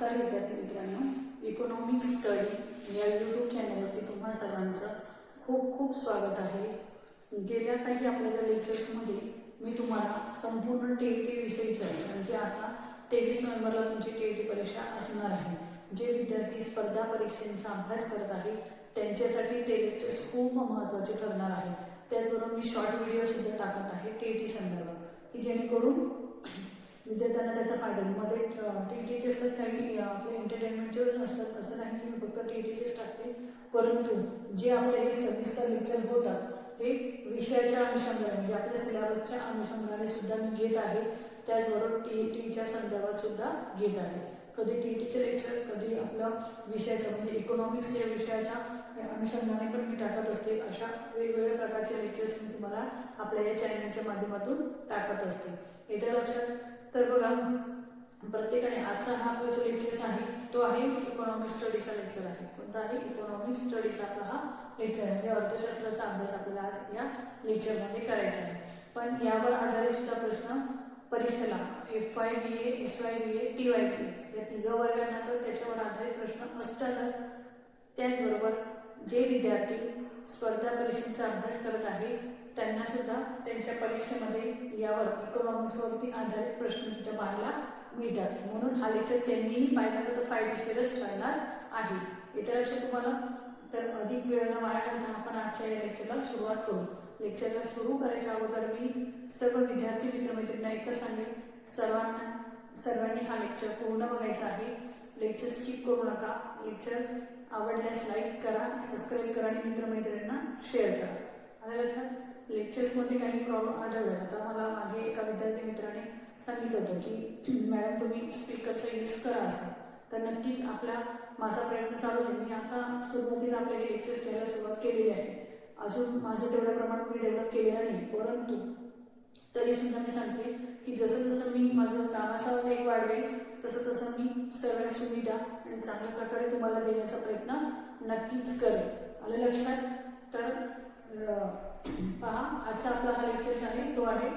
नमस्कार विद्यार्थी मित्रांनो. इकॉनॉमिक स्टडी या यूट्यूब चॅनलवरती तुम्हा सर्वांचं खूप खूप स्वागत आहे. गेल्या काही आपल्या ज्या लेक्चर्समध्ये मी तुम्हाला संपूर्ण टी ई टी आहे कारण की आता तेवीस नोव्हेंबरला तुमची टी ई टी परीक्षा असणार आहे. जे विद्यार्थी स्पर्धा परीक्षेचा अभ्यास करत आहे त्यांच्यासाठी ते लेक्चर्स खूप महत्त्वाचे ठरणार आहे. त्याचबरोबर मी शॉर्ट व्हिडिओ सुद्धा टाकत आहे टी ई टी संदर्भात. की जेणेकरून विद्यार्थ्यांना त्याचा फायदा होईल. मध्ये टी टीचे असतात काही आपले एंटरटेनमेंटचे नसतात असं नाही की मी फक्त टी टीचेच टाकते. परंतु जे आपले हे सविस्तर लेक्चर होतात हे विषयाच्या अनुषंगाने म्हणजे आपल्या सिलेबसच्या अनुषंगाने सुद्धा मी घेत आहे. त्याचबरोबर टी टीच्या संदर्भात सुद्धा घेत आहे. कधी टी टीचे लेक्चर कधी आपलं विषयाचं म्हणजे इकॉनॉमिक्स या विषयाच्या अनुषंगाने पण मी टाकत असते. अशा वेगवेगळ्या प्रकारचे लेक्चर्स मी तुम्हाला आपल्या या चॅनलच्या माध्यमातून टाकत असते. येत्या लक्षात तर बघा प्रत्येकाने आजचा हा आपला जो लेक्चर्स आहे तो आहे इकॉनॉमिक स्टडीचा लेक्चर आहे. कोणता आहे इकॉनॉमिक स्टडीचा आपला हा लेक्चर आहे. म्हणजे अर्थशास्त्राचा अभ्यास आपल्याला आज या लेक्चरमध्ये करायचा आहे. पण यावर आधारित सुद्धा प्रश्न परीक्षेला F Y B A S Y B A T Y B या तिघ वर्गांना तर त्याच्यावर आधारित प्रश्न असतातच. त्याचबरोबर जे विद्यार्थी स्पर्धा परीक्षेचा अभ्यास करत आहे त्यांना सुद्धा त्यांच्या परीक्षेमध्ये यावर इकॉनॉमिक्सवरती आधारित प्रश्न तिथे पाहायला मिळतात. म्हणून हा लेक्चर त्यांनीही पाहिला तर फायदेशीरच ठरणार आहे. येत्या लक्षात तुम्हाला तर अधिक वेळ न वाया घालता आपण आजच्या या लेक्चरला सुरुवात करू. लेक्चरला सुरू करायच्या अगोदर मी सर्व विद्यार्थी मित्रमैत्रिणींना एकच सांगेन. सर्वांना सर्वांनी हा लेक्चर पूर्ण बघायचा आहे. लेक्चर स्किप करू नका. लेक्चर आवडल्यास लाईक करा सबस्क्राईब करा आणि मित्रमैत्रिणींना शेअर करा. आलं लक्षात? लेक्चर्समध्ये काही प्रॉब्लेम आढळला. आता मला मागे एका विद्यार्थी मित्राने सांगितलं होतं की मॅडम तुम्ही स्पीकरचा यूज करा असं. तर नक्कीच आपला माझा प्रयत्न चालूच आहे. मी आता सुरुवातीला आपले हे लेक्चर्स घ्यायला सुरुवात केलेली आहे. अजून माझं तेवढ्या प्रमाणात मी डेव्हलप केलेलं नाही परंतु तरी सुद्धा मी सांगते की जसं जसं मी माझं कामाचा वेग वाढवेल तसं तसं मी सर्व सुविधा आणि चांगल्या प्रकारे तुम्हाला देण्याचा प्रयत्न नक्कीच करेन. आलं लक्षात तर अं, पहा आजचा आपला हा लेक्चर आहे तो आहे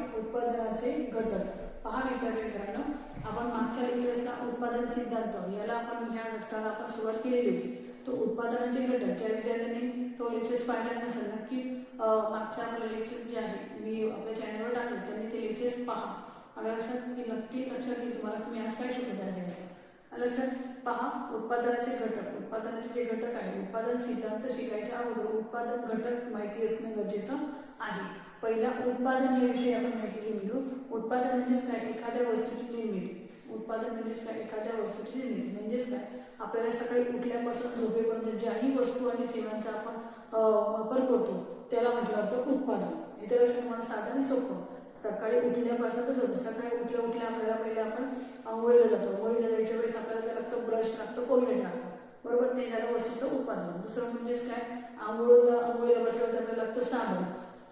उत्पादनाचे घटक. पहा विद्यार्थी मित्रांनो. आपण मागच्या लेक्चर्सला उत्पादन सिद्धांत याला आपण ह्या घटकाला आपण सुरुवात केलेली होती. तो उत्पादनाचे घटक ज्या विद्यार्थ्यांनी तो लेक्चर्स पाहिला नसेल नक्की मागच्या आपले लेक्चर्स जे आहे मी आपल्या चॅनलवर टाकले त्यांनी ते लेक्चर्स पहा. आपल्या लक्षात? की नक्की लक्षात येईल तुम्हाला तुम्ही मी आज काय शिकत आहे? असं लक्षात? पहा उत्पादनाचे घटक. उत्पादनाचे जे घटक आहे उत्पादन सिद्धांत शिकायच्या अगोदर उत्पादन घटक माहिती असणे गरजेचं आहे. पहिला उत्पादन याविषयी आपण माहिती घेऊन घेऊ. उत्पादन म्हणजेच काय? एखाद्या वस्तूची निर्मिती. उत्पादन म्हणजेच काय? एखाद्या वस्तूची निर्मिती. म्हणजेच काय? आपल्याला सकाळी उठल्यापासून झोपेपर्यंत ज्याही वस्तू आणि सेवांचा आपण वापर करतो त्याला म्हटलं जातं उत्पादन. इतर लक्षात तुम्हाला साधन सोपं. सकाळी उठल्यापासून तर झोप. सकाळी उठल्या उठल्या आपल्याला पहिले आपण आंघोळीला जातो. आंघोळीला जायच्या वेळेस आपल्याला काय लागतं ब्रश लागतं कोलगेट लागतं. बरोबर? ते झालं वस्तूचं उत्पादन. दुसरं म्हणजेच काय? आंघोळीला आंघोळीला बसल्यावर आपल्याला लागतं साबण.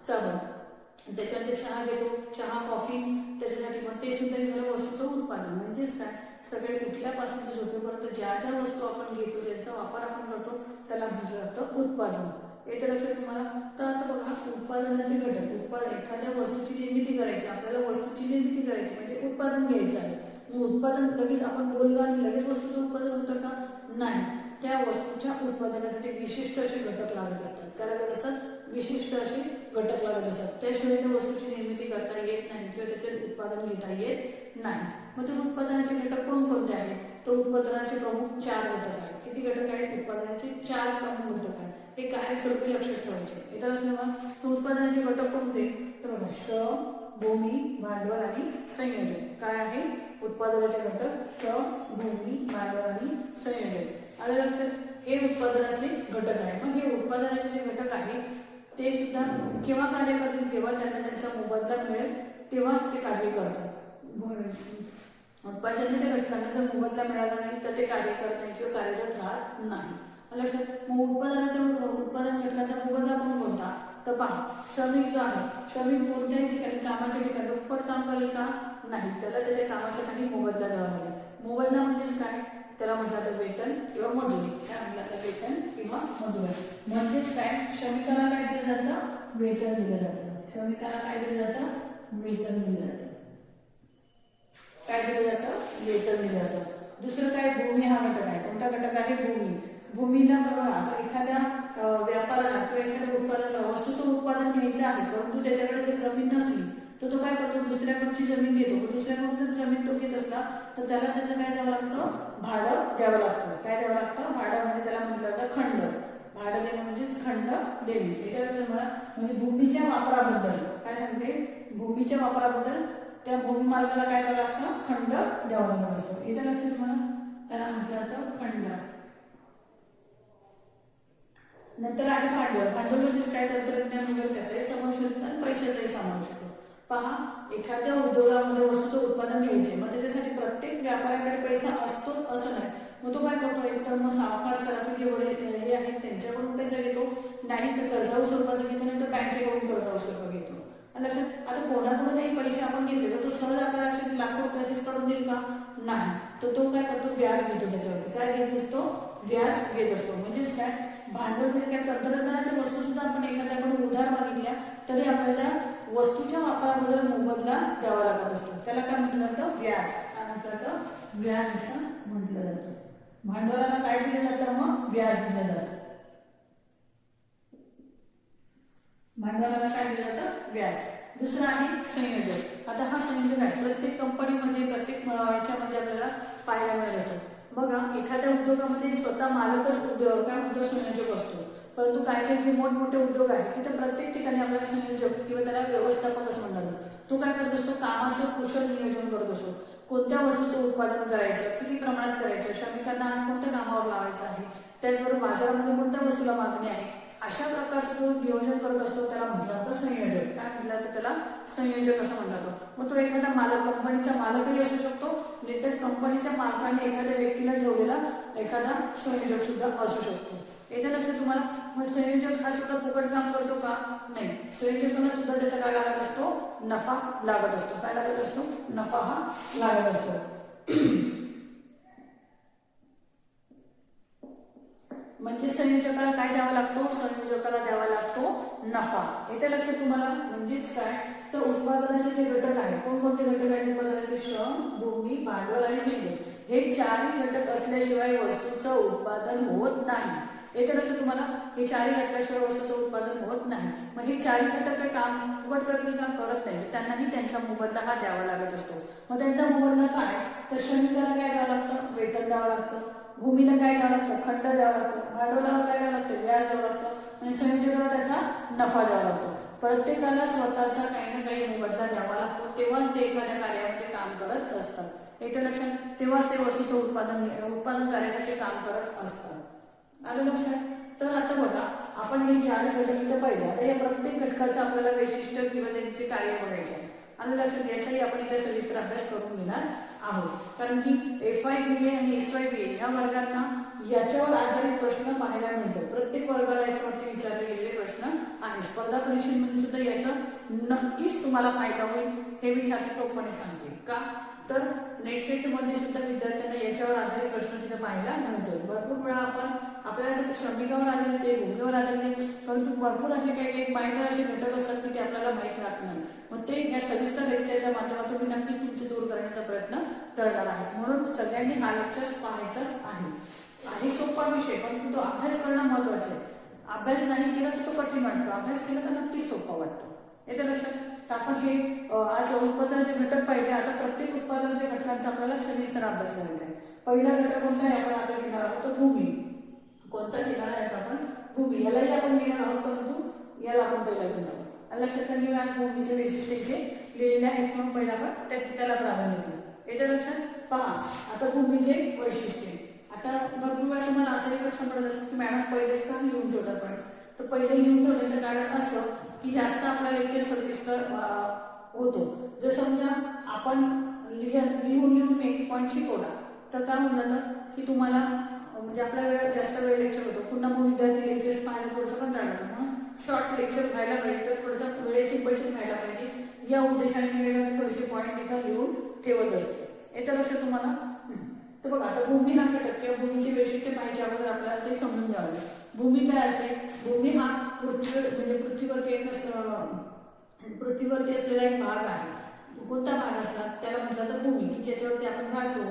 साबण. त्याच्यानंतर चहा घेतो चहा कॉफी त्याच्यासाठी पण ते सुद्धा झालं वस्तूचं उत्पादन. म्हणजेच काय? सगळे कुठल्यापासून ते झोपेपर्यंत ज्या ज्या वस्तू आपण घेतो ज्यांचा वापर आपण करतो त्याला म्हटलं जातं उत्पादन येतं लक्षात तुम्हाला. तर आता बघा उत्पादनाचे घटक उत्पादन एखाद्या वस्तूची निर्मिती करायची आपल्याला वस्तूची निर्मिती करायची म्हणजे उत्पादन घ्यायचं आहे. मग उत्पादन लगेच आपण बोललो आणि लगेच वस्तूचं उत्पादन होतं का? नाही. त्या वस्तूच्या उत्पादनासाठी विशिष्ट असे घटक लागत असतात. काय लागत असतात? विशिष्ट असे घटक लागत असतात. त्याशिवाय त्या वस्तूची निर्मिती करता येत नाही किंवा त्याचे उत्पादन घेता येत नाही. मग ते उत्पादनाचे घटक कोणकोणते आहेत? तर उत्पादनाचे प्रमुख चार घटक आहेत. किती घटक आहेत? उत्पादनाचे चार प्रमुख घटक आहेत. हे काय? स्वरूपी लक्षात ठेवायचे. येतात लक्षात तर उत्पादनाचे घटक कोणते? तर बघा श्रम भूमी भांडवल आणि संयोजन. काय आहे? उत्पादनाचे घटक श्रम भूमी भांडवल आणि संयोजन. आलं लक्षात हे उत्पादनाचे घटक आहे मग हे उत्पादनाचे जे घटक आहे ते सुद्धा केव्हा कार्य करतील जेव्हा त्यांना त्यांचा मोबदला मिळेल तेव्हाच ते कार्य करतात. उत्पादनाच्या घटकांना जर मोबदला मिळाला नाही तर ते कार्य करत नाही किंवा कार्यरत राहत नाही. लक्षात मग उत्पादनाच्या उत्पादन घटकांचा मोबदला पण कोणता? तर पहा श्रमिक जो आहे श्रमिक कोणत्याही ठिकाणी कामाच्या ठिकाणी दुप्पट काम करेल का? नाही. त्याला त्याच्या कामाचा काही मोबदला द्यावा लागेल. मोबदला म्हणजेच काय? त्याला म्हटलं तर वेतन किंवा मजुरी. काय म्हटलं तर वेतन. किंवा मजुरी म्हणजेच काय? श्रमिकाला काय दिलं जातं? वेतन दिलं जातं. श्रमिकाला काय दिलं जातं? वेतन दिलं जातं. काय दिलं जातं? वेतन दिलं जातं. दुसरं काय? भूमी हा घटक आहे. कोणता घटक आहे? भूमी. भूमीला बघा आता एखाद्या व्यापाराला किंवा एखाद्या उत्पादनाला वस्तूचं उत्पादन घ्यायचं आहे परंतु त्याच्याकडे जर जमीन नसली तर तो काय करतो दुसऱ्याकडची जमीन घेतो. दुसऱ्याकडून जमीन तो घेत असला तर त्याला त्याचं काय द्यावं लागतं? भाडं द्यावं लागतं. काय द्यावं लागतं? भाडं म्हणजे त्याला म्हटलं जातं खंड. भाडं देणं म्हणजेच खंड देणे. त्याच्यावर म्हणजे भूमीच्या वापराबद्दल काय सांगते? भूमीच्या वापराबद्दल त्या भूमी मालकाला काय द्यावं लागतं? खंड द्यावं लागतं. येत्या लक्षात तुम्हाला त्याला म्हटलं जातं खंड. नंतर आहे भांडवल भांडवल म्हणजेच काय? तंत्रज्ञान वगैरे त्याचाही समावेश होतो आणि पैशाचाही समावेश होतो पहा एखाद्या उद्योगामध्ये वस्तूचं उत्पादन घ्यायचे मग त्याच्यासाठी प्रत्येक व्यापाऱ्याकडे पैसा असतो असं नाही? मग तो काय करतो? एकतर मग सावकार सराफी जे वडील हे आहेत त्यांच्याकडून पैसा घेतो. नाही तर कर्जाऊ स्वरूपाचा घेतो नाही तर बँकेकडून कर्जाऊ स्वरूप घेतो. लक्षात आता कोणाकडूनही पैसे आपण घेतले तर तो सहज आपल्याला असे लाखो रुपयाचेच काढून देईल का? नाही. तर तो काय करतो? व्याज घेतो त्याच्यावरती. काय घेत असतो? व्याज घेत असतो. म्हणजेच काय? भांडवल म्हणजे काय? तंत्रज्ञानाच्या वस्तू सुद्धा आपण एखाद्याकडून उधार मागितल्या तरी आपल्याला त्या वस्तूच्या वापराबद्दल मोबदला द्यावा लागत असतो. त्याला काय म्हटलं जातं? व्याज. काय म्हटलं जातं? व्याज असं म्हटलं जातं. भांडवलाला काय दिलं जातं मग? व्याज दिलं जातं. भांडवलाला काय दिलं जातं? व्याज. दुसरं आहे संयोजक आता हा संयोजक आहे. प्रत्येक कंपनीमध्ये प्रत्येक याच्यामध्ये आपल्याला पाहायला मिळत असतो. बघा एखाद्या उद्योगामध्ये स्वतः मालकच उद्योग काय म्हणतो? संयोजक असतो. परंतु काय काय जे मोठमोठे उद्योग आहेत तिथे प्रत्येक ठिकाणी आपल्याला संयोजक किंवा त्याला व्यवस्थापक असं म्हणतात. तो काय करत असतो? कामाचं कुशल नियोजन करत असतो. कोणत्या वस्तूचं उत्पादन करायचं किती प्रमाणात करायचं श्रमिकांना आज कोणत्या कामावर लावायचं आहे? त्याचबरोबर बाजारामध्ये कोणत्या वस्तूला मागणी आहे? अशा प्रकारचं जो नियोजन करत असतो त्याला म्हटलं जातं संयोजक. काय म्हटलं जातं त्याला? संयोजक असं म्हटलं जातं. मग तो एखादा मालक कंपनीचा मालकही असू शकतो नाही तर कंपनीच्या मालकाने एखाद्या व्यक्तीला ठेवलेला एखादा संयोजक सुद्धा असू शकतो. येत्या लक्षात तुम्हाला मग संयोजक हा सुद्धा फुकट काम करतो का? नाही. संयोजकांना सुद्धा त्याचा काय लागत असतो? नफा लागत असतो. काय लागत असतो? नफा हा लागत असतो. म्हणजे संयोजकाला काय द्यावा लागतो? संयोजकाला द्यावा लागतो नफा. येत्या लक्षात तुम्हाला. म्हणजेच काय? तर उत्पादनाचे जे घटक आहेत कोणकोणते घटक आहेत उत्पादनाचे श्रम भूमी भांडवल आणि शिंदे हे चारही घटक असल्याशिवाय वस्तूचं उत्पादन होत नाही. येत्या लक्षात तुम्हाला. हे चारही घटकाशिवाय वस्तूचं उत्पादन होत नाही. मग हे चारही घटक काही काम फुकट करतील का? करत नाही. त्यांनाही त्यांचा मोबदला हा द्यावा लागत असतो. मग त्यांचा मोबदला काय? तर श्रमिकाला काय द्यावं लागतं? वेतन द्यावं लागतं. भूमीला काय द्यावं लागतं? खंड द्यावं लागतं. भांडवलावर काय द्यावं लागतं? व्याज द्यावं लागतं. आणि संयोजकाला त्याचा नफा द्यावा लागतो. प्रत्येकाला स्वतःचा काही ना काही मोबदला द्यावा लागतो. तेव्हाच ते एखाद्या कार्यामध्ये काम करत असतात. एका लक्षात तेव्हाच ते वस्तूचं उत्पादन उत्पादन कार्यासाठी काम करत असतात. आलं लक्षात? तर आता बघा आपण हे चार घटक इथं पाहिले आता या प्रत्येक घटकाचं आपल्याला वैशिष्ट्य किंवा त्यांचे कार्य बघायचे आहे. आणि लक्षात याचाही आपण इथे सविस्तर अभ्यास करून घेणार आहोत. कारण की एफ आय बी ए आणि एस वाय बी ए या वर्गांना याच्यावर आधारित प्रश्न पाहायला मिळतो. प्रत्येक वर्गाला याच्यावरती विचारले गेलेले प्रश्न आहे स्पर्धा परीक्षेमध्ये सुद्धा याचा नक्कीच तुम्हाला फायदा होईल हे मी छातीतोपणे सांगते. का? तर नेट सेटमध्ये सुद्धा विद्यार्थ्यांना याच्यावर आधारित प्रश्न तिथे पाहायला मिळतो भरपूर वेळा आपण आपल्याला श्रमिकावर आधारित आहे भूमीवर आधारित आहे परंतु भरपूर असे काही काही मायनर असे घटक असतात की ते आपल्याला माहीत राहत नाही. मग ते या सविस्तर लेक्चरच्या माध्यमातून मी नक्कीच तुमचे दूर करण्याचा प्रयत्न करणार आहे. म्हणून सगळ्यांनी हा लेक्चर पाहायचाच आहे. आहे सोपा विषय परंतु तो अभ्यास करणं महत्वाचं आहे. अभ्यास नाही केला तर तो कठीण वाटतो. अभ्यास केला तर नक्कीच सोपा वाटतो. येत्या लक्षात? तर आपण हे आज उत्पादनाचे घटक पाहिले आता प्रत्येक उत्पादनाच्या घटकांचा आपल्याला सविस्तर अभ्यास करायचा आहे. पहिला घटक कोणता आहे आपण आता घेणार आहोत? तो भूमी. कोणता घेणार आहे आपण? भूमी. यालाही आपण घेणार आहोत परंतु याला आपण पहिला घेणार आहोत. आणि लक्षात ठेवा, आज भूमीचे वैशिष्ट्य इथे लिहिलेले आहेत म्हणून पहिला आपण त्या- त्याला प्राधान्य देऊ. येत्या लक्षात? पहा आता भूमीचे वैशिष्ट्य. आता भरपूर वेळा तुम्हाला असाही प्रश्न पडत असतो की मॅडम पहिलेच का लिहून ठेवतात पण. तर पहिले लिहून ठेवण्याचं कारण असं की जास्त आपला लेक्चर सविस्तर होतो. जर समजा आपण लिहून लिहून एक पॉईंट शिकवला तर काय होऊन जातं की तुम्हाला म्हणजे आपला वेळ जास्त वेळ लेक्चर होतो. पुन्हा मग विद्यार्थी लेक्चर्स पाहायला थोडंसं पण टाळतो म्हणून शॉर्ट लेक्चर व्हायला पाहिजे किंवा थोडंसं वेळेची बचत व्हायला पाहिजे. या उद्देशाने मी वेगवेगळे थोडेसे पॉईंट इथं लिहून ठेवत असते. येतं लक्षात तुम्हाला तर बघा आता भूमी हा घटक किंवा भूमीचे वैशिष्ट्य पाहिजे अगोदर आपल्याला ते समजून घ्यावं लागेल. भूमी काय असते? भूमी हा पृथ्वीवर म्हणजे पृथ्वीवरती एक असं पृथ्वीवरती असलेला एक भाग आहे. कोणता भाग असतात त्याला म्हटलं तर भूमी. की ज्याच्यावरती आपण राहतो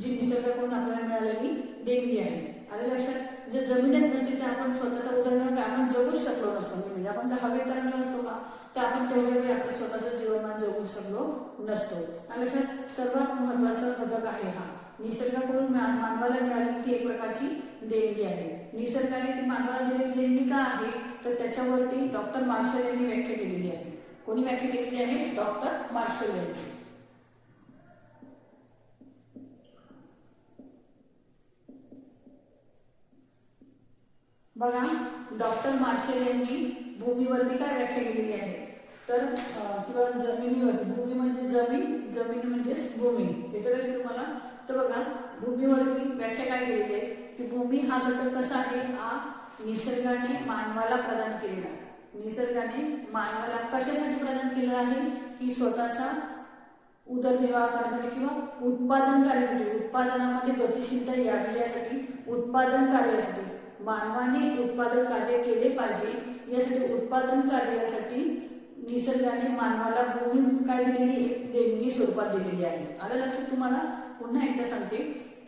जी निसर्गाकडून आपल्याला मिळालेली देणगी आहे. आणि लक्षात? जर जमिनीत नसते तर आपण स्वतःचा उदाहरण आपण जगूच शकलो नसतो. म्हणजे आपण तर हवेत तरंगलो असतो का? तर आपण तेवढे वेळी आपलं स्वतःचं जीवनमान जगू शकलो नसतो. आणि लक्षात? सर्वात महत्त्वाचा घटक आहे हा. निसर्गाकडून मानवाला मिळाली ती एक प्रकारची देणगी आहे. निसर्गाने ती मानवाला दिलेली देणगी का आहे? तर त्याच्यावरती डॉक्टर मार्शल यांनी व्याख्या केलेली आहे. कोणी व्याख्या केलेली आहे? डॉक्टर मार्शल यांनी. बघा डॉक्टर मार्शल यांनी भूमीवरती काय व्याख्या केलेली आहे? तर किंवा जमिनीवरती. भूमी म्हणजे जमीन जमीन म्हणजेच भूमी. हे तर तुम्हाला तर बघा भूमीवरती व्याख्या काय केलेली आहे? की भूमी हा घटक कसा आहे? हा निसर्गाने मानवाला प्रदान केलेला आहे. निसर्गाने मानवाला कशासाठी प्रदान केलेला आहे? की स्वतःचा उदरनिर्वाह करण्यासाठी किंवा उत्पादन कार्यासाठी उत्पादनामध्ये गतिशीलता यावी यासाठी उत्पादन कार्यासाठी. मानवाने उत्पादन कार्य केले पाहिजे यासाठी उत्पादन कार्यासाठी निसर्गाने मानवाला भूमी काय दिलेली एक देणगी स्वरूपात दिलेली आहे. आलं लक्षात तुम्हाला? पुन्हा एकदा सांगते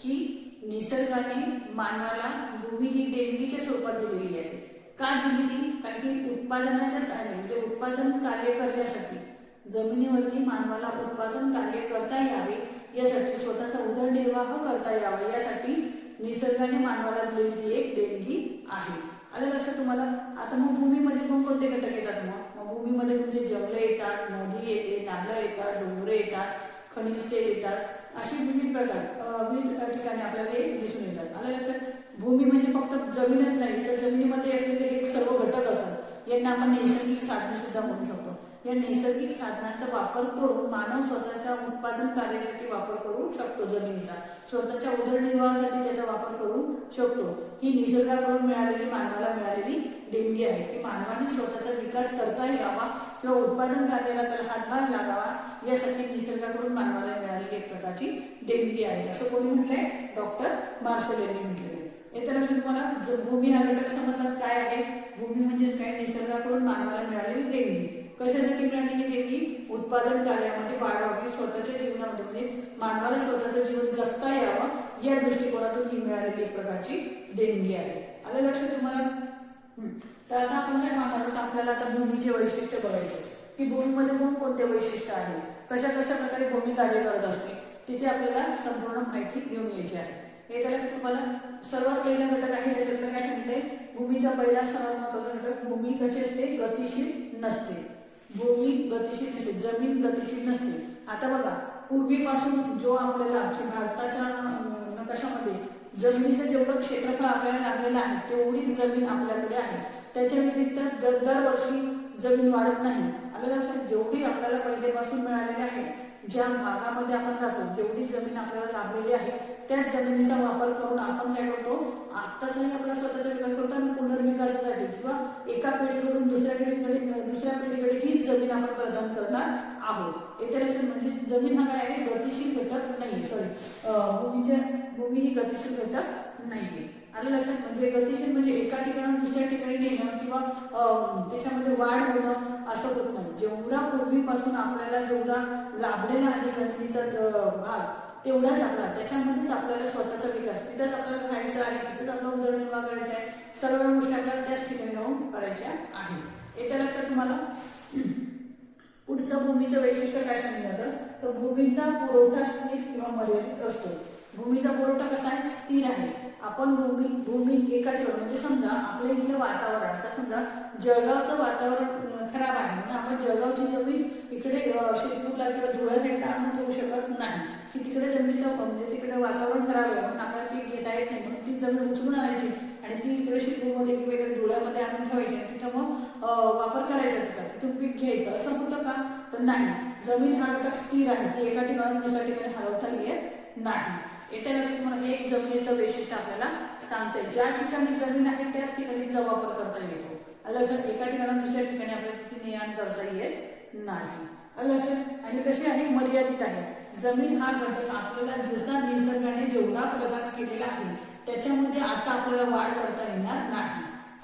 की निसर्गाने मानवाला भूमी ही देणगीच्या स्वरूपात दिलेली आहे. का दिली ती? कारण की उत्पादनाच्या सहाय्याने म्हणजे उत्पादन कार्य करण्यासाठी. जमिनीवरती मानवाला उत्पादन कार्य करता यावे यासाठी स्वतःचा उदरनिर्वाह करता यावा यासाठी निसर्गाने मानवाला दिलेली ती एक देणगी आहे. आलं लक्षात तुम्हाला? आता मग भूमीमध्ये कोणकोणते घटक येतात मग? मग भूमीमध्ये म्हणजे जंगलं येतात नदी येते नालं येतात डोंगरे येतात खनिज तेल येतात. अशी विविध प्रकार विविध ठिकाणी आपल्याला हे दिसून येतात. आलं लक्षात भूमी म्हणजे फक्त जमीनच नाही तर जमिनीमध्ये असलेले एक सर्व घटक असतात यांना आपण नैसर्गिक साधने सुद्धा म्हणू शकतो. या नैसर्गिक साधनांचा वापर करून मानव स्वतःच्या उत्पादन कार्यासाठी वापर करू शकतो जमिनीचा. स्वतःच्या उदरनिर्वाहासाठी त्याचा वापर करू शकतो. ही निसर्गाकडून मिळालेली मानवाला मिळालेली देणगी आहे की मानवाने स्वतःचा विकास करता यावा किंवा उत्पादन कार्याला त्याला हातभार लागावा यासाठी निसर्गाकडून मानवाला मिळालेली एक प्रकारची देणगी आहे. असं कोणी म्हटलंय? डॉक्टर मार्शल यांनी म्हटलेलं येत्या लक्षात तुम्हाला जर भूमी हा घटक समजतात काय आहे? भूमी म्हणजेच काय? निसर्गाकडून मानवाला मिळालेली देणगी. कशासाठी मिळाली ही? देणगी उत्पादन कार्यामध्ये वाढवावी स्वतःच्या जीवनामध्ये म्हणजे मानवाला स्वतःचं जीवन जगता यावं या दृष्टिकोनातून ही मिळालेली एक प्रकारची देणगी आहे. आलं लक्षात तुम्हाला? तर आता आपण काय पाहणार आहोत? आपल्याला आता भूमीचे वैशिष्ट्य बघायचे की भूमीमध्ये कोण कोणते वैशिष्ट्य आहे? कशा कशा प्रकारे भूमी कार्य करत असते? तिची आपल्याला संपूर्ण माहिती घेऊन यायची आहे. हे त्याला तुम्हाला सर्वात पहिला घटक आहे त्याच्यातलं काय सांगते भूमीचा पहिला सर्वात महत्त्वाचा घटक भूमी कशी असते? गतिशील नसते. भूमी गतिशील नसते जमीन गतिशील नसते. आता बघा पूर्वीपासून जो आपल्याला भारताच्या नकाशामध्ये जमिनीचं जेवढं क्षेत्रफळ आपल्याला लागलेलं आहे तेवढी जमीन आपल्याकडे आहे. त्याच्या व्यतिरिक्त दर दरवर्षी जमीन वाढत नाही. आपल्या लक्षात जेवढी आपल्याला पहिलेपासून मिळालेली आहे ज्या भागामध्ये आपण राहतो जेवढी जमीन आपल्याला लाभलेली आहे. त्याच जमिनीचा वापर करून आपण काय करतो? आत्ताचाही आपला स्वतःचा विकास करतो आणि पुनर्विकासासाठी किंवा एका पिढीकडून दुसऱ्या पिढीकडे दुसऱ्या पिढीकडे हीच जमीन आपण प्रदान करणार आहोत. येत्या लक्षात म्हणजे जमीन हा काय आहे? गतिशील घटक नाही सॉरी भूमीच्या भूमी ही गतिशील घटक नाहीये. आलं लक्षात? म्हणजे गतिशील म्हणजे एका ठिकाणाहून दुसऱ्या ठिकाणी नेणं किंवा त्याच्यामध्ये वाढ होणं असं होत नाही. जेवढा पूर्वीपासून आपल्याला जेवढा लाभलेला आहे जमिनीचा भाग तेवढाच आपला त्याच्यामध्येच आपल्याला स्वतःचा विकास. तिथंच आपल्याला खायचं आहे तिथेच आपला उदरनिर्वाह करायचा आहे. सर्व गोष्टी आपल्याला त्याच ठिकाणी जाऊन करायच्या आहे. येत्या लक्षात तुम्हाला? पुढचं भूमीचं वैशिष्ट्य काय सांगितलं तर भूमीचा पुरवठा स्थिर किंवा मर्यादित असतो. भूमीचा पुरवठा कसा आहे? स्थिर आहे. आपण भूमी भूमी एका ठिकाणी म्हणजे समजा आपल्या इथलं वातावरण आता समजा जळगावचं वातावरण खराब आहे. म्हणून आपण जळगावची जमीन इकडे अं, किंवा धुळ्या साईडला आणून ठेवू शकत नाही. की तिकडे जमिनीचं म्हणजे तिकडे वातावरण खराब आहे म्हणून आपल्याला पीक घेता येत नाही म्हणून ती जमीन उचलून आणायची आणि ती इकडे शिरपूरमध्ये किंवा इकडे डोळ्यामध्ये आणून ठेवायची आणि तिथं मग वापर करायचा तिथं तिथून पीक घ्यायचं. असं होतं का? तर नाही. जमीन हा घटक स्थिर आहे. ती एका ठिकाणी दुसऱ्या ठिकाणी हलवता येत नाही. येत्या लक्षात तुम्हाला एक जमिनीचं वैशिष्ट्य आपल्याला सांगते ज्या ठिकाणी जमीन आहे त्याच ठिकाणी तिचा वापर करता येतो. लक्षात? एका ठिकाणी दुसऱ्या ठिकाणी आपल्याला तिथे ने करता येत नाही. लक्षात? आणि कशी आहे? मर्यादित आहे. जमीन हा घटक आपल्याला जसा निसर्गाने जेवढा प्रदान केलेला आहे त्याच्यामध्ये आता आपल्याला वाढ करता येणार नाही.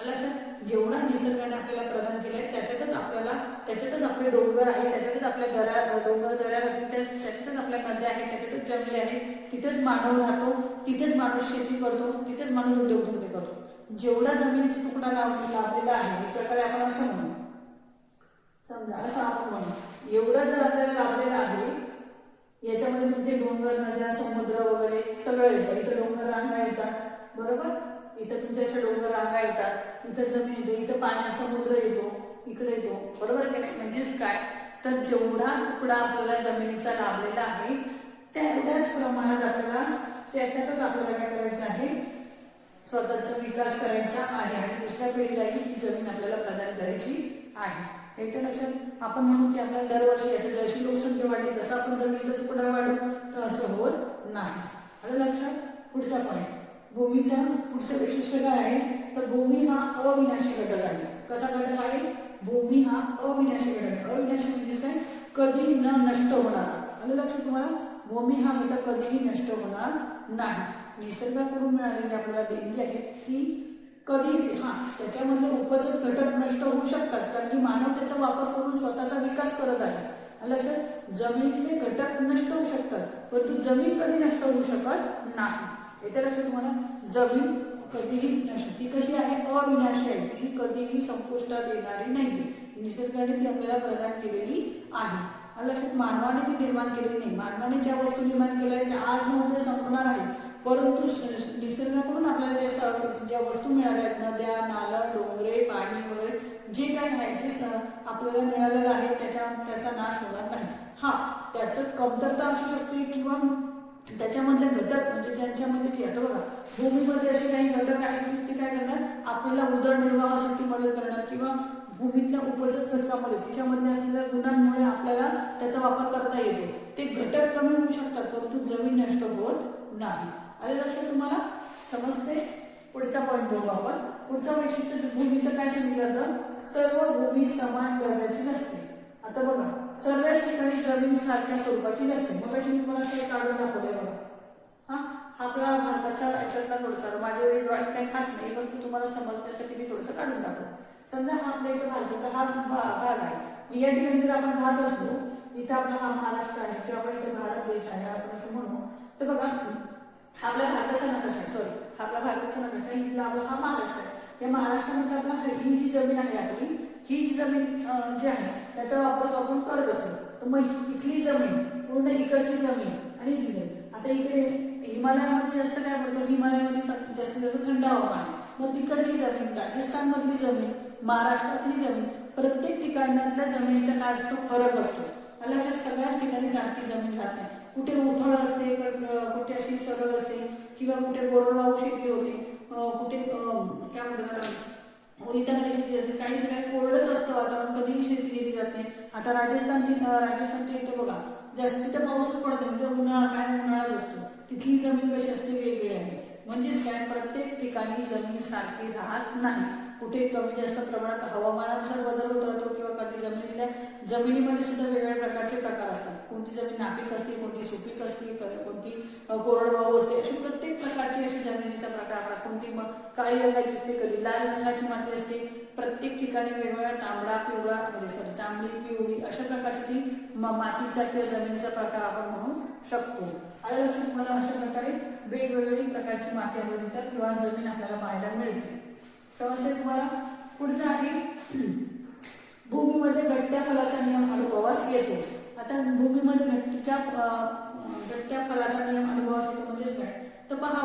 आलं लक्षात? जेवढा निसर्गाने आपल्याला प्रदान केलाय त्याच्यातच आपल्याला त्याच्यातच आपले डोंगर आहे त्याच्यातच आपल्या घरा डोंगर दऱ्या त्याच्यातच आपल्या नद्या आहेत त्याच्यातच जंगले आहेत तिथेच मानव राहतो तिथेच माणूस शेती करतो तिथेच माणूस उद्योगधंदे करतो. जेवढा जमिनीचा तुकडा लाव- लाभलेला आहे एक प्रकारे आपण असं म्हणू. समजा असं आपण म्हणू. एवढं जर आपल्याला लाभलेलं आहे याच्यामध्ये तुमचे डोंगर नद्या समुद्र वगैरे सगळं येतं इथं डोंगर रांगा येतात. बरोबर? इथं तुमच्या अशा डोंगर रांगा येतात. इथं जमीन येते. इथं पाण्या समुद्र येतो. इकडे येतो. बरोबर की नाही? म्हणजेच काय? तर जेवढा तुकडा आपल्याला जमिनीचा लाभलेला आहे तेवढ्याच प्रमाणात आपल्याला त्याच्यातच आपल्याला काय करायचं आहे? स्वतःचा विकास करायचा आहे. आणि दुसऱ्या पिढीलाही ही जमीन आपल्याला प्रदान करायची आहे. याच्या लक्षात आपण म्हणू की आपल्याला दरवर्षी याची जशी लोकसंख्या वाढली तसं आपण जमिनीचा तुकडा वाढू तर असं होत नाही. आता लक्षात पुढचा पॉईंट भूमीचा पुढचं वैशिष्ट्य काय आहे? तर भूमी हा अविनाशी घटक आहे. कसा घटक आहे? भूमी हा अविनाशी घटक आहे. अविनाशी म्हणजेच काय? कधी न नष्ट होणार. आलं लक्षात तुम्हाला? भूमी हा घटक कधीही नष्ट होणार नाही. निसर्गाकडून मिळालेली आपल्याला देणगी आहे ती कधी हा त्याच्यामधले उपजत घटक नष्ट होऊ शकतात कारण की मानव त्याचा वापर करून स्वतःचा विकास करत आहे. लक्षात जमिनीतले घटक नष्ट होऊ शकतात परंतु जमीन कधी नष्ट होऊ शकत नाही. येत्या लक्षात तुम्हाला जमीन कधीही नष्ट ती कशी आहे? अविनाशी आहे. ती कधीही संपुष्टात येणारी नाही. निसर्गाने ती आपल्याला प्रदान केलेली आहे. लक्षात मानवाने ती निर्माण केलेली नाही. मानवाने ज्या वस्तू निर्माण केल्या त्या आज न उद्या संपणार आहे परंतु निसर्गाकडून आपल्याला ज्या ज्या वस्तू मिळाल्या आहेत नद्या नाला डोंगरे पाणी वगैरे जे काही आहे जे आपल्याला मिळालेलं आहे त्याच्या त्याचा नाश होणार नाही. हा त्याचं कमतरता असू शकते किंवा त्याच्यामधले घटक म्हणजे ज्यांच्यामध्ये की आता बघा भूमीमध्ये असे काही घटक आहेत की ते काय करणार? आपल्याला उदरनिर्वाहासाठी मदत करणार किंवा भूमीतल्या उपजत घटकामध्ये त्याच्यामध्ये असलेल्या गुणांमुळे आपल्याला त्याचा वापर करता येतो. ते घटक कमी होऊ शकतात परंतु जमीन नष्ट होत नाही. आले लक्षात तुम्हाला? समजते. पुढचा पॉईंट बघू आपण. पुढचं वैशिष्ट्य म्हणजे भूमीचं काय सांगितलं जातं सर्व भूमी समान दर्जाची नसते. आता बघा सर्वच ठिकाणी जमीन सारख्या स्वरूपाची नसते. मग अशी मी तुम्हाला ते काढून दाखवले बघा. हा? हा आपला भारताच्या याच्यातला थोडसा माझ्या ड्रॉइंग काही खास नाही पण तुम्हाला समजण्यासाठी मी थोडंसं काढून दाखवलं समजा हा आपल्या इथं भारताचा हा भाग आहे. मी या ठिकाणी जर आपण राहत असलो इथं आपला हा महाराष्ट्र आहे किंवा आपण इथे भारत देश आहे आपण असं म्हणू. तर बघा हा आपला भारताचा नकाशा आहे सॉरी हा आपला भारताचा नकाशा आहे इथला आपला हा महाराष्ट्र आहे. या महाराष्ट्रामध्ये आपला ही जी जमीन आहे आपली ही जी जमीन जी आहे त्याचा वापर आपण करत असतो. तर मग इथली जमीन पूर्ण इकडची जमीन आणि इथली आता इकडे हिमालयामध्ये जास्त काय म्हणतो हिमालयामध्ये जास्तीत जास्त थंड हवामान आहे. मग तिकडची जमीन राजस्थानमधली जमीन महाराष्ट्रातली जमीन प्रत्येक ठिकाणातल्या जमिनीचा काय असतो फरक असतो. मला सगळ्याच ठिकाणी सारखी जमीन राहते. कुठे उथळ असते कुठे अशी सरळ असते किंवा कुठे कोरडवाहू शेती होते कुठे काय म्हणतात त्याला, शेती असते काही ठिकाणी कोरडच असतं वातावरण कधीही शेती केली जात नाही. आता राजस्थान राजस्थानच्या इथं बघा जास्त तिथं पाऊसच पडत नाही तिथं उन्हाळा काय उन्हाळाच असतो. तिथली जमीन कशी असते वेगळी आहे. म्हणजेच काय प्रत्येक ठिकाणी जमीन सारखी राहत नाही. कुठे कमी जास्त प्रमाणात हवामानानुसार बदल होत राहतो किंवा कधी जमिनीतल्या जमिनीमध्ये सुद्धा वेगवेगळ्या प्रकारचे प्रकार असतात. कोणती जमीन नापीक असते कोणती सुपीक असते क- कोणती कोरडवाहू असते अशी प्रत्येक प्रकारची अशी जमिनीचा प्रकार आपला. कोणती मग काळी रंगाची असते कधी लाल रंगाची माती असते. प्रत्येक ठिकाणी वेगवेगळ्या तांबडा पिवळा म्हणजे सॉरी तांबडी पिवळी अशा प्रकारची ती मातीचा किंवा जमिनीचा प्रकार आपण म्हणू शकतो. आलं लक्षात तुम्हाला अशा प्रकारे वेगवेगळी प्रकारची माती आपल्याला किंवा जमीन आपल्याला पाहायला मिळते. समजते तुम्हाला पुढचं आहे. भूमीमध्ये घट्ट्या फलाचा नियम अनुभवास येतो. आता भूमीमध्ये घट्ट्या अं, घट्ट्या फलाचा नियम अनुभवास येतो म्हणजेच काय? तर पहा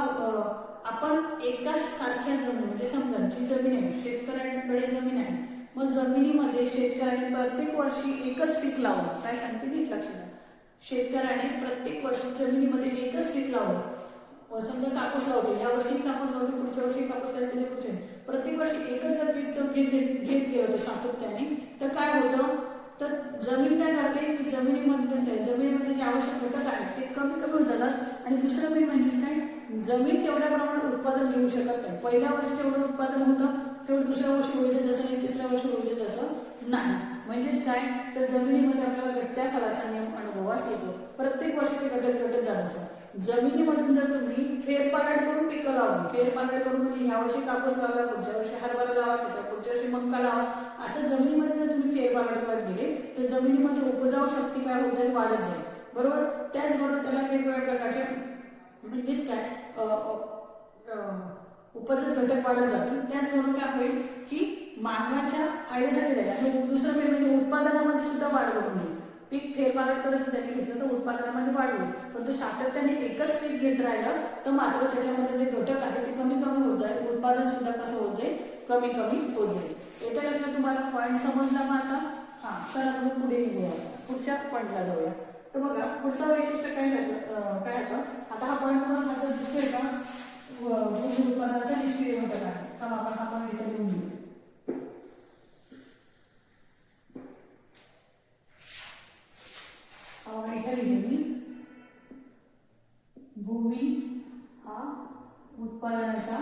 आपण एकाच सारख्या जमीन म्हणजे समजा जी जमीन आहे शेतकऱ्यांकडे जमीन आहे मग जमिनीमध्ये शेतकऱ्याने प्रत्येक वर्षी एकच पीक लावलं काय सांगते नीट लक्षात शेतकऱ्याने प्रत्येक वर्षी जमिनीमध्ये एकच पीक लावलं समजा कापूस लावतो या वर्षी कापूस लावतो पुढच्या वर्षी कापूस लावते पुढच्या प्रत्येक वर्षी एकच जर पीक घेत घेत घेत गेलं सातत्याने तर काय होतं? तर जमीन काय करते? की जमिनीमध्ये जमिनीमध्ये जे आवश्यक घटक आहेत ते कमी कमी होत जातात. आणि दुसरं मेन म्हणजेच काय? जमीन तेवढ्या प्रमाणात उत्पादन घेऊ शकत नाही. पहिल्या वर्षी तेवढं उत्पादन होतं तेवढं दुसऱ्या वर्षी होईल जसं नाही तिसऱ्या वर्षी होईल तसं नाही. म्हणजेच काय? तर जमिनीमध्ये आपल्याला घट्ट्या फलाचा नियम अनुभवास येतो. प्रत्येक वर्षी ते घटक घटत जात असतं. जमिनीमधून जर तुम्ही फेरपालट करून पिकं लावली फेरपालट करून म्हणजे यावर्षी कापूस लावला पुढच्या वर्षी हरभरा लावा त्याच्या पुढच्या वर्षी मक्का लावा असं जमिनीमध्ये जर तुम्ही फेरपालट करत गेले तर जमिनीमध्ये उपजाऊ शक्ती काय होत जाईल? वाढत जाईल. बरोबर? त्याचबरोबर त्याला वेगवेगळ्या प्रकारच्या म्हणजेच काय उपजत घटक वाढत जातील. त्याचबरोबर काय होईल की मानवाच्या फायद्यासाठी आणि दुसरं म्हणजे उत्पादनामध्ये सुद्धा वाढ घडून येईल पीक फेरफार करत त्यांनी घेतलं तर उत्पादनामध्ये वाढ होईल. परंतु सातत्याने एकच पीक घेत राहिलं तर मात्र त्याच्यामध्ये जे घटक आहे ते कमी कमी होत जाईल. उत्पादन सुद्धा कसं होत जाईल? कमी कमी होत जाईल. येत्या लक्षात तुम्हाला पॉईंट समजला मग आता? हा चला मग पुढे निघूया. पुढच्या पॉईंटला जाऊया. तर बघा पुढचा वैशिष्ट्य काय झालं? काय होतं? आता हा पॉईंट तुम्हाला माझा दिसतोय का? उत्पादनाचा निष्क्रिय घटक आहे तर आपण हा पॉईंट इथे लिहून घेऊ. उत्पादनाचा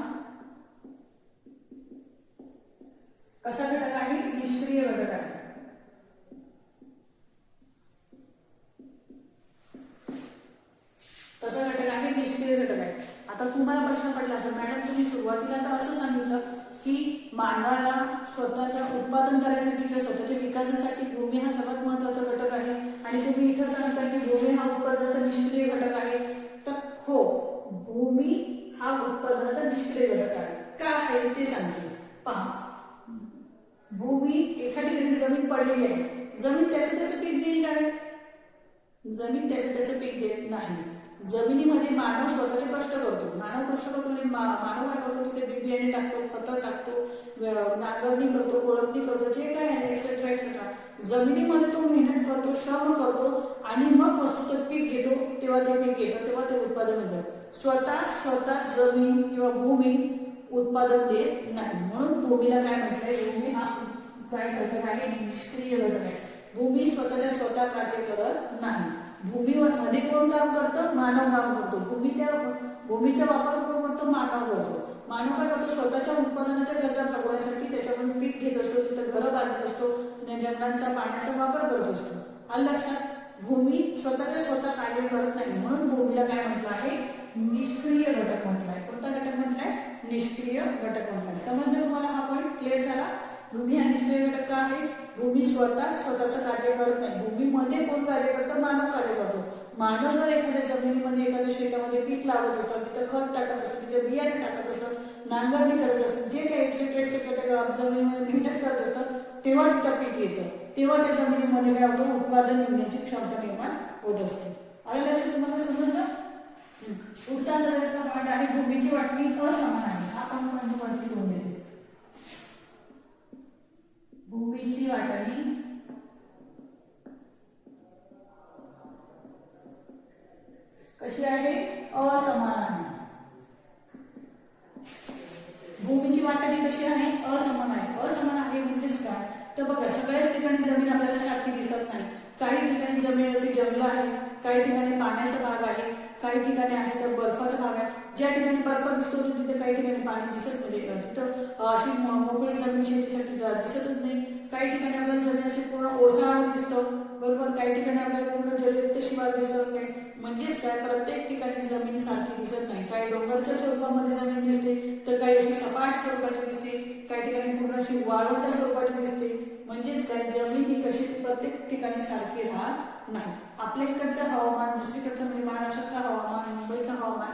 कसा घटक आहे? निष्क्रिय घटक आहे. कसा घटक आहे निष्क्रिय घटक आहे. आता तुम्हाला प्रश्न पडला असेल मॅडम तुम्ही सुरुवातीला तर असं सांगितलं की मानवाला स्वतःच्या उत्पादन करायसाठी किंवा स्वतःच्या विकासासाठी भूमी हा सर्वात महत्त्वाचा घटक आहे. आणि तुम्ही इथं सांगता की भूमी हा उत्पादनाचा निष्क्रिय घटक हा उत्पादनाचा निष्क्रिय घटक आहे. का आहे ते सांगते. पहा. भूमी एका ठिकाणी जमीन पडलेली आहे. जमीन त्याचं त्याचं पीक देईल काय जमीन त्याचं त्याचं पीक देत नाही. जमिनीमध्ये मानव स्वतःचे कष्ट करतो. मानव कष्ट करतो म्हणजे मा- मानव काय करतो? तिथे बियाणे टाकतो खतर टाकतो नांगरणी करतो कोळपणी करतो जे काय आहे एक्सेट्रा एक्सेट्रा जमिनीमध्ये तो मेहनत करतो श्रम करतो आणि मग वस्तूचं पीक घेतो तेव्हा ते पीक घेतो तेव्हा ते उत्पादन होतं. स्वतः स्वतः जमीन किंवा भूमी उत्पादन देत नाही. म्हणून भूमीला काय म्हटलंय? भूमी हा काय घटक आहे निष्क्रिय घटक आहे. भूमी स्वतःच्या स्वतः कार्य करत नाही. भूमीवर मध्ये कोण काम करतं? मानव काम करतो. भूमी त्या भूमीचा वापर कोण करतो? मानव करतो. मानव काय करतो? स्वतःच्या उत्पादनाच्या गरजा भागवण्यासाठी त्याच्यामधून पीक घेत असतो तिथं घरं बांधत असतो त्या जंगलांचा पाण्याचा वापर करत असतो. आलं लक्षात? भूमी स्वतःच्या स्वतः कार्य करत नाही. म्हणून भूमीला काय म्हटलं आहे? निष्क्रिय घटक म्हटलाय. कोणता घटक म्हटलाय? निष्क्रिय घटक म्हटलाय. समजलं तुम्हाला हा पॉईंट क्लिअर झाला? भूमी हा निष्क्रिय घटक का आहे? भूमी स्वतः स्वतःचं कार्य करत नाही. भूमीमध्ये कोण कार्य करतं? मानव कार्य करतो. मानव जर एखाद्या जमिनीमध्ये एखाद्या शेतामध्ये पीक लावत असेल तिथं खत टाकत असत तिथे बियाणे टाकत असत नांगरणी करत असत जे काही एक्सेट्रा एक्सेट्रा त्या जमिनीमध्ये मेहनत करत असतात तेव्हा तिथं पीक येतं. तेव्हा त्या जमिनीमध्ये काय होतं? उत्पादन निघण्याची क्षमता निर्माण होत असते. आलं लक्षात तुम्हाला? समजलं? पुढचा जर पॉईंट आणि भूमीची वाटणी असमान आहे. हा पण पॉईंट वरती दोन भूमीची वाटणी दिसत म्हणजे तिथं अशी मोकळी जमीन शेतीसाठी जा- दिसतच नाही. काही ठिकाणी आपल्याला जमीन अशी पूर्ण ओसाळ दिसतं बरोबर? काही ठिकाणी आपल्याला पूर्ण जलयुक्त शिवार दिसत नाही. म्हणजेच काय? प्रत्येक ठिकाणी जमीन सारखी दिसत नाही. काही डोंगरच्या स्वरूपामध्ये जमीन दिसते तर काही अशी सपाट स्वरूपाची दिसते. काही ठिकाणी पूर्ण अशी वाळवंट स्वरूपाची दिसते. म्हणजेच काय? जमीन ही कशी प्रत्येक ठिकाणी सारखी राहत नाही. आपल्या इकडचं हवामान दुसरीकडचं म्हणजे महाराष्ट्रातलं हवामान मुंबईचं हवामान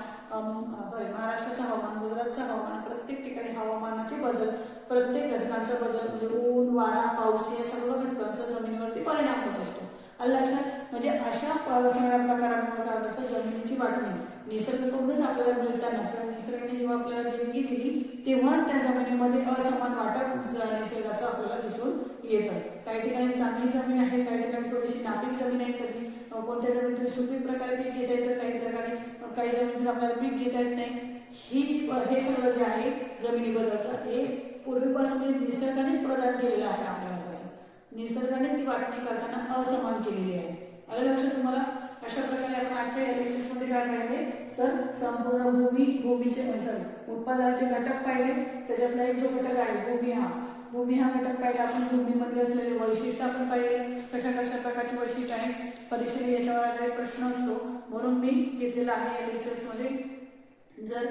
सॉरी महाराष्ट्राचं हवामान गुजरातचं हवामान प्रत्येक ठिकाणी हवामानाचे बदल प्रत्येक घटकांचा बदल म्हणजे ऊन वारा पाऊस या सर्व घटकांचा जमिनीवरती परिणाम होत असतो. आलं लक्षात म्हणजे अशा पावसाळ्या सगळ्या प्रकारांमुळे काय होत जमिनीची वाटणी. निसर्गाकडूनच आपल्याला मिळताना किंवा निसर्गाने जेव्हा आपल्याला देणगी दिली तेव्हाच त्या जमिनीमध्ये असमान वाटप निसर्गाचं आपल्याला दिसून येतं. काही ठिकाणी चांगली जमीन आहे काही ठिकाणी थोडीशी नापीक जमीन आहे कधी. कोणत्या जमिनीतून सुपीक प्रकारे पीक घेता येतं काही प्रकारे काही जमिनीतून आपल्याला पीक घेता येत नाही. ही हे सगळं जे आहे जमिनीबद्दलचं हे पूर्वीपासून निसर्गानेच प्रदान केलेलं आहे आपल्याला तसं निसर्गाने ती वाटणी करताना असमान केलेली आहे. आलं लक्षात तुम्हाला? अशा प्रकारे आपण आजच्या या मध्ये काय आहे तर संपूर्ण भूमी भूमीचे सॉरी उत्पादनाचे घटक पाहिले त्याच्यातला एक जो घटक आहे भूमी हा भूमी हा घटक पाहिला आपण भूमीमध्ये असलेले वैशिष्ट्य आपण पाहिले. कशा कशा प्रकारचे वैशिष्ट्य आहे? परीक्षेने याच्यावर आधारित प्रश्न असतो. म्हणून मी घेतलेला आहे या लेक्चर्समध्ये जर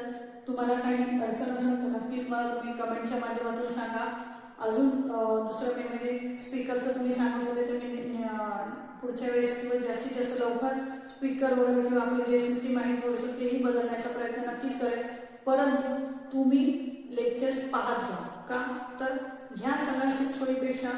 तुम्हाला काही अडचण असेल तर नक्कीच मला तुम्ही कमेंटच्या माध्यमातून सांगा. अजून दुसरं मी म्हणजे स्पीकरचं तुम्ही सांगत होते तर मी पुढच्या वेळेस किंवा जास्तीत जास्त लवकर स्पीकर वगैरे किंवा आपली जे सिस्टीम आहे थोडंसं तेही बदलण्याचा प्रयत्न नक्कीच करेल परंतु तुम्ही लेक्चर्स पाहत जा. का? तर ह्या सगळ्या सुखसोयीपेक्षा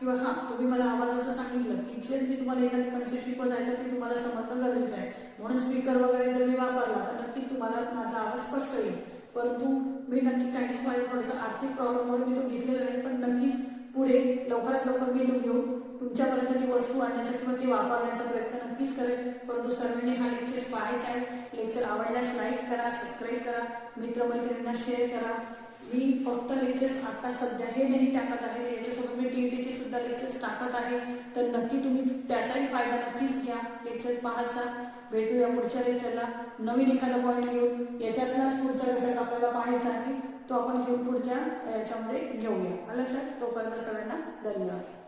किंवा हां तुम्ही मला आवाजाचं सांगितलं की जे मी तुम्हाला एखादी कन्सेप्ट शिकवत आहे तर ते तुम्हाला समजणं गरजेचं आहे. म्हणून स्पीकर वगैरे जर मी वापरला तर नक्की तुम्हाला माझा आवाज स्पष्ट येईल. परंतु मी नक्की काहीच माझ्या थोडंसं आर्थिक प्रॉब्लेममुळे मी तो घेतलेला नाही पण नक्कीच पुढे लवकरात लवकर मी तो घेऊन तुमच्यापर्यंत ती वस्तू आणण्याचा किंवा ती वापरण्याचा प्रयत्न नक्कीच करेन. परंतु सर्वांनी हा लेक्चर पाहायचा आहे. लेक्चर आवडल्यास लाईक करा सबस्क्राईब करा मित्रमैत्रिणींना शेअर करा. मी फक्त लेक्चर्स आता सध्या हे नाही टाकत आहे. याच्यासोबत मी टी व्हीचे सुद्धा लेक्चर्स टाकत आहे. तर नक्की तुम्ही त्याचाही फायदा नक्कीच घ्या. लेक्चर पाहायचा. भेटूया पुढच्या लेक्चरला. नवीन एखादा पॉईंट घेऊन. याच्यातलाच पुढचा घटक आपल्याला पाहायचा आहे. तो आपण घेऊन पुढच्या याच्यामध्ये घेऊया. मला लक्षात? तोपर्यंत सगळ्यांना धन्यवाद.